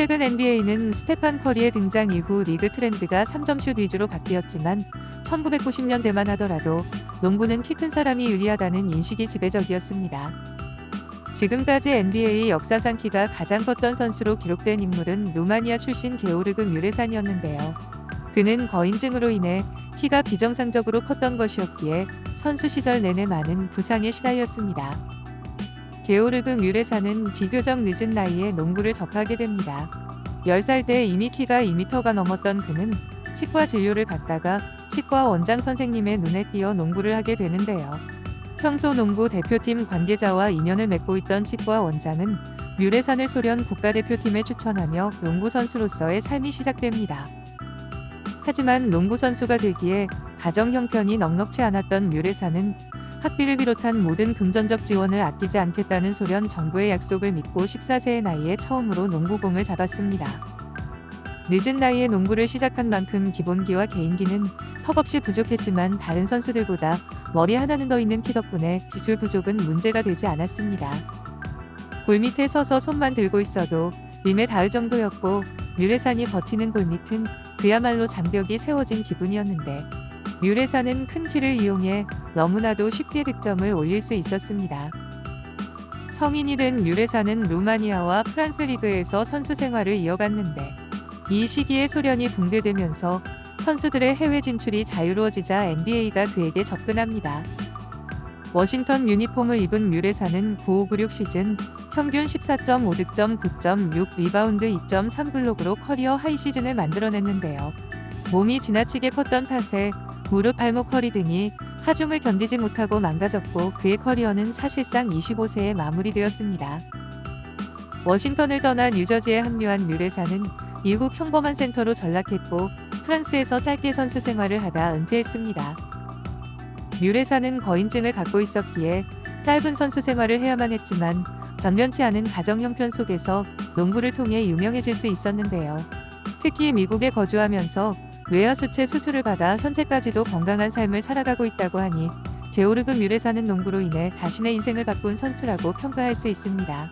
최근 NBA는 스테판 커리의 등장 이후 리그 트렌드가 3점슛 위주로 바뀌었지만 1990년대만 하더라도 농구는 키 큰 사람이 유리하다는 인식이 지배적이었습니다. 지금까지 NBA 역사상 키가 가장 컸던 선수로 기록된 인물은 루마니아 출신 게오르그 뮤레산이었는데요. 그는 거인증으로 인해 키가 비정상적으로 컸던 것이었기에 선수 시절 내내 많은 부상에 시달렸습니다. 게오르그 뮤레사는 비교적 늦은 나이에 농구를 접하게 됩니다. 10살 때 이미 키가 2m가 넘었던 그는 치과 진료를 받다가 치과 원장 선생님의 눈에 띄어 농구를 하게 되는데요. 평소 농구 대표팀 관계자와 인연을 맺고 있던 치과 원장은 뮤레산을 소련 국가대표팀에 추천하며 농구 선수로서의 삶이 시작됩니다. 하지만 농구 선수가 되기에 가정 형편이 넉넉치 않았던 뮤레사는 학비를 비롯한 모든 금전적 지원을 아끼지 않겠다는 소련 정부의 약속을 믿고 14세의 나이에 처음으로 농구공을 잡았습니다. 늦은 나이에 농구를 시작한 만큼 기본기와 개인기는 턱없이 부족했지만 다른 선수들보다 머리 하나는 더 있는 키 덕분에 기술 부족은 문제가 되지 않았습니다. 골 밑에 서서 손만 들고 있어도 림에 닿을 정도였고 뮤레산이 버티는 골 밑은 그야말로 장벽이 세워진 기분이었는데 뮤레산은 큰 키를 이용해 너무나도 쉽게 득점을 올릴 수 있었습니다. 성인이 된 뮤레산은 루마니아와 프랑스 리그에서 선수 생활을 이어갔는데 이 시기에 소련이 붕괴되면서 선수들의 해외 진출이 자유로워지자 NBA가 그에게 접근합니다. 워싱턴 유니폼을 입은 뮤레사는 9596 시즌 평균 14.5 득점 9.6 리바운드 2.3 블록으로 커리어 하이 시즌을 만들어냈는데요. 몸이 지나치게 컸던 탓에 무릎, 발목, 허리 등이 하중을 견디지 못하고 망가졌고 그의 커리어는 사실상 25세에 마무리되었습니다. 워싱턴을 떠나 뉴저지에 합류한 뮤레사는 이후 평범한 센터로 전락했고 프랑스에서 짧게 선수 생활을 하다 은퇴했습니다. 뮤레사는 거인증을 갖고 있었기에 짧은 선수 생활을 해야만 했지만 변변치 않은 가정 형편 속에서 농구를 통해 유명해질 수 있었는데요. 특히 미국에 거주하면서 뇌하 수체 수술을 받아 현재까지도 건강한 삶을 살아가고 있다고 하니 게오르그 뮤레사는 농구로 인해 자신의 인생을 바꾼 선수라고 평가할 수 있습니다.